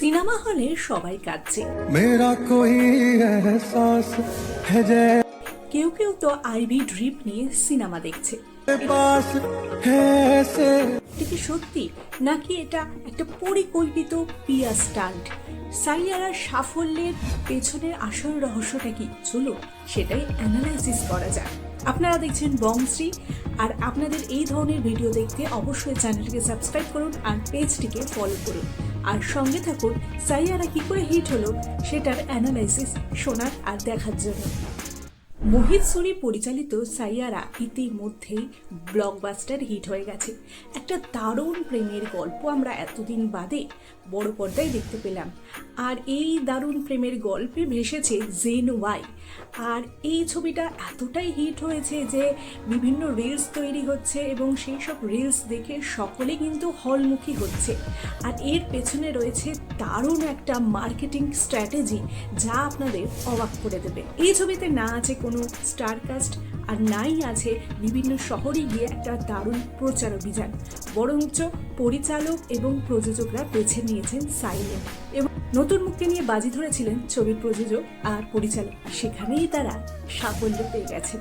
Cinema হলে সবাই কাঁদছে। কেউ কেউ তো আইভি ড্রিপ নিয়ে সিনেমা দেখছে। কি সত্যি? নাকি এটা একটা পরিকল্পিত পিয়া স্টান্ট? সাইয়ারার সাফল্যের পেছনের আসল রহস্যটা কি? চলো সেটাই অ্যানালাইসিস করা যাক। আপনারা দেখছেন বংশ্রী আর আপনাদের এই ধরনের ভিডিও দেখতে অবশ্যই চ্যানেলটিকে সাবস্ক্রাইব করুন আর পেজটিকে ফলো করুন। আর সঙ্গে থাকুন সাইয়ারা কি করে হিট হলো সেটার অ্যানালাইসিস শোনার আর দেখার জন্য। মোহিত সুরি পরিচালিত সাইয়ারা ইতিমধ্যেই ব্লকবাস্টার হিট হয়ে গেছে। একটা দারুণ প্রেমের গল্প আমরা এতদিন বাদে বড় পর্দায় দেখতে পেলাম। আর এই দারুণ প্রেমের গল্পে ভেসেছে জেন ওয়াই আর এই ছবিটা এতটাই হিট হয়েছে যে বিভিন্ন রিলস তৈরি হচ্ছে এবং সেই সব রিলস দেখে সকলে কিন্তু হলমুখী হচ্ছে। আর এর পেছনে রয়েছে দারুণ একটা মার্কেটিং স্ট্র্যাটেজি যা আপনাদের অবাক করে দেবে। এই ছবিতে না আছে কোনো স্টারকাস্ট আর নাই আছে বিভিন্ন শহরে গিয়ে একটা দারুণ প্রচার অভিযান। বরঞ্চ পরিচালক এবং প্রযোজকরা বেছে নিয়েছেন সাইলেন এবং নতুন মুখকে নিয়ে বাজি ধরেছিলেন ছবির প্রযোজক আর পরিচালক। সেখানেই তারা সাফল্য পেয়ে গেছেন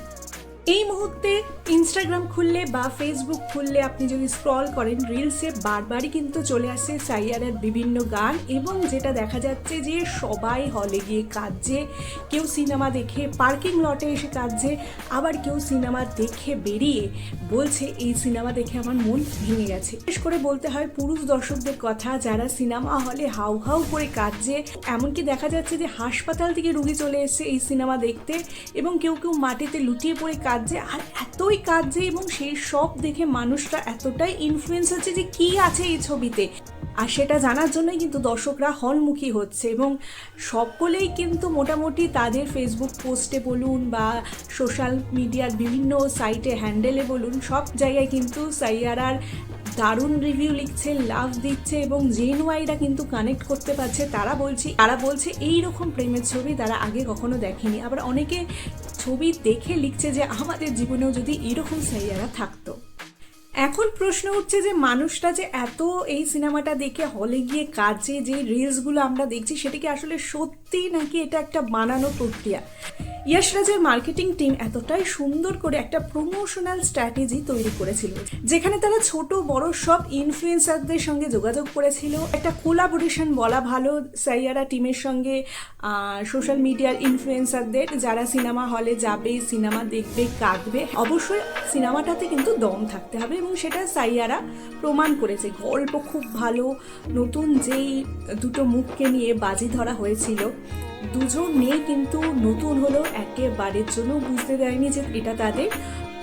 এই মুহূর্তে ইনস্টাগ্রাম খুললে বা ফেসবুক খুললে আপনি যদি স্ক্রল করেন রিলসে বারবারই কিন্তু চলে আসছে সাইয়ারের বিভিন্ন গান এবং যেটা দেখা যাচ্ছে যে সবাই হলে গিয়ে কাঁদছে। কেউ সিনেমা দেখে পার্কিং লটে এসে কাঁদছে, আবার কেউ সিনেমা দেখে বেরিয়ে বলছে, এই সিনেমা দেখে আমার মন ভেঙে গেছে। বিশেষ করে বলতে হয় পুরুষ দর্শকদের কথা, যারা সিনেমা হলে হাউ হাউ করে কাঁদছে, এমনকি দেখা যাচ্ছে যে হাসপাতাল থেকে রুগী চলে এসেছে এই সিনেমা দেখতে এবং কেউ কেউ মাটিতে লুটিয়ে পড়ে কাঁদছে আর এতই কাজে এবং সেই সব দেখে মানুষরা এতটাই ইনফ্লুয়েন্স হচ্ছে যে কি আছে এই ছবিতে। আর সেটা জানার জন্যই কিন্তু দর্শকরা হলমুখী হচ্ছে এবং সকলেই কিন্তু মোটামুটি তাদের ফেসবুক পোস্টে বলুন বা সোশ্যাল মিডিয়ার বিভিন্ন সাইটে হ্যান্ডেলে বলুন, সব জায়গায় কিন্তু সাইয়ারার দারুণ রিভিউ লিখছে লাভ দিচ্ছে এবং জেন ওয়াইরা কিন্তু কানেক্ট করতে পারছে। তারা বলছে তারা বলছে এই রকম প্রেমের ছবি তারা আগে কখনো দেখেনি। আবার অনেকে ছবি দেখে লিখছে যে আমাদের জীবনেও যদি এরকম সাইয়ারা থাকতো। এখন প্রশ্ন উঠছে যে মানুষটা যে এত এই সিনেমাটা দেখে হলে গিয়ে কাজে যে রিলসগুলো আমরা দেখছি, সেটা কি আসলে সত্যি নাকি এটা একটা বানানো প্রক্রিয়া? ইয়াশরাজের মার্কেটিং টিম এতটাই সুন্দর করে একটা প্রমোশনাল স্ট্র্যাটেজি তৈরি করেছিল, যেখানে তারা ছোট, বড় সব ইনফ্লুয়েন্সারদের সঙ্গে যোগাযোগ করেছিল। একটা কোলাবোরেশন বলা ভালো সাইয়ারা টিমের সঙ্গে সোশ্যাল মিডিয়ার ইনফ্লুয়েন্সারদের যারা সিনেমা হলে যাবে সিনেমা দেখবে, কাঁদবে। অবশ্যই সিনেমাটাতে কিন্তু দম থাকতে হবে এবং সেটা সাইয়ারা প্রমাণ করেছে। গল্প খুব ভালো, নতুন যেই দুটো মুখকে নিয়ে বাজি ধরা হয়েছিল দুজন মেয়ে কিন্তু নতুন হলো, একেবারের জন্য বুঝতে দেয়নি যে এটা তাদের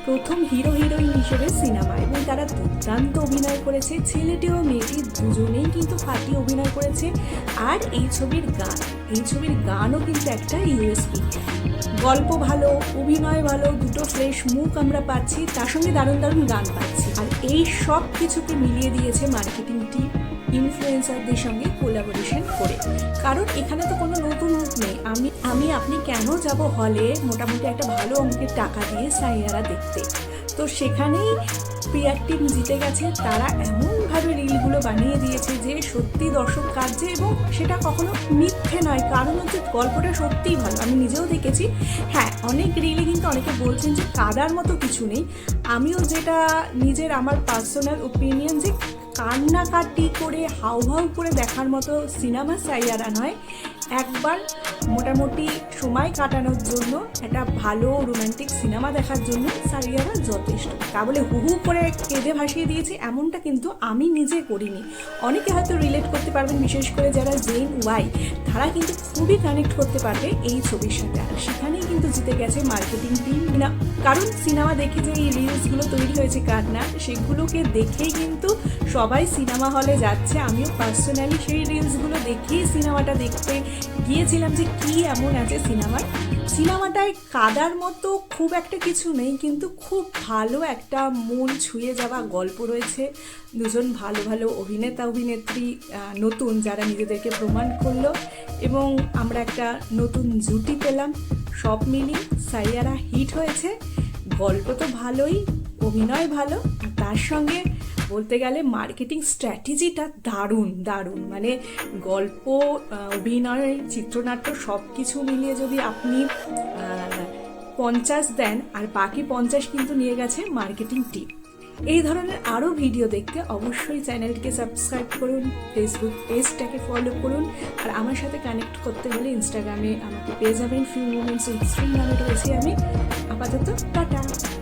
প্রথম হিরো হিরোইন হিসেবে সিনেমা। এবং তারা দুর্দান্ত অভিনয় করেছে। ছেলেটি ও মেয়েটি দুজনেই কিন্তু ফাটিয়ে অভিনয় করেছে। আর এই ছবির গান, এই ছবির গানও কিন্তু একটা ইউএসপি। গল্প ভালো, অভিনয় ভালো, দুটো ফ্রেশ মুখ আমরা পাচ্ছি, তার সঙ্গে দারুণ দারুণ গান পাচ্ছি। আর এই সব কিছুকে মিলিয়ে দিয়েছে মার্কেটিং টিম ইনফ্লুয়েন্সারদের সঙ্গে কোলাবোরেশন করে। কারণ এখানে তো কোনো মুখ নেই। আমি আমি আপনি কেন যাব হলে? মোটামুটি একটা ভালো অঙ্কের টাকা দিয়ে সাইয়ারা দেখতে। তো সেখানেই প্রিয়ার টিম জিতে গেছে। তারা এমনভাবে রিলগুলো বানিয়ে দিয়েছে যে সত্যি দর্শক কাঁদছে এবং সেটা কখনো মিথ্যে নয়। কারণ হচ্ছে গল্পটা সত্যিই ভালো। আমি নিজেও দেখেছি। হ্যাঁ অনেক রিলে কিন্তু অনেকে বলছেন যে কাদার মতো কিছু নেই। আমিও যেটা নিজের আমার পার্সোনাল ওপিনিয়ন যে কান্নাকাটি করে হাউ হাউ করে দেখার মতো সিনেমা সাইয়ারা নয়। একবার মোটামুটি সময় কাটানোর জন্য একটা ভালো রোমান্টিক সিনেমা দেখার জন্য সাইয়ারা যথেষ্ট। তা বলে হু হু করে কেঁদে ভাসিয়ে দিয়েছে এমনটা কিন্তু আমি নিজে করিনি। অনেকে হয়তো রিলেট করতে পারবেন, বিশেষ করে যারা জেন ওয়াই তারা কিন্তু খুবই কানেক্ট করতে পারবে এই ছবির সাথে। আর সেখানেই কিন্তু জিতে গেছে মার্কেটিং টিম না কারণ সিনেমা দেখে যে এই রিলসগুলো তৈরি হয়েছে কান্না সেগুলোকে দেখেই কিন্তু সবাই সিনেমা হলে যাচ্ছে। আমিও পার্সোনালি সেই রিলসগুলো দেখেই সিনেমাটা দেখতে গিয়েছিলাম যে কি এমন আছে সিনেমার সিনেমাটায় কাদার মতো খুব একটা কিছু নেই, কিন্তু খুব ভালো একটা মন ছুঁয়ে যাওয়া গল্প রয়েছে। দুজন ভালো ভালো অভিনেতা, অভিনেত্রী নতুন যারা নিজেদেরকে প্রমাণ করল এবং আমরা একটা নতুন জুটি পেলাম। সব মিলিয়ে সাইয়ারা হিট হয়েছে। গল্প তো ভালোই, অভিনয় ভালো তার সঙ্গে বলতে গেলে মার্কেটিং স্ট্র্যাটেজিটা দারুণ দারুণ। মানে গল্প অভিনয়, চিত্রনাট্য সব কিছু মিলিয়ে যদি আপনি পঞ্চাশ দেন, আর বাকি পঞ্চাশ কিন্তু নিয়ে গেছে মার্কেটিং টিম এই ধরনের আরও ভিডিও দেখতে অবশ্যই চ্যানেলটিকে সাবস্ক্রাইব করুন ফেসবুক পেজটাকে ফলো করুন, আর আমার সাথে কানেক্ট করতে হলে ইনস্টাগ্রামে আমাকে পেয়ে যাবেন। ফিউ মুমেন্টস শ্রী নামে রয়েছি আমি। আপাতত টাটা।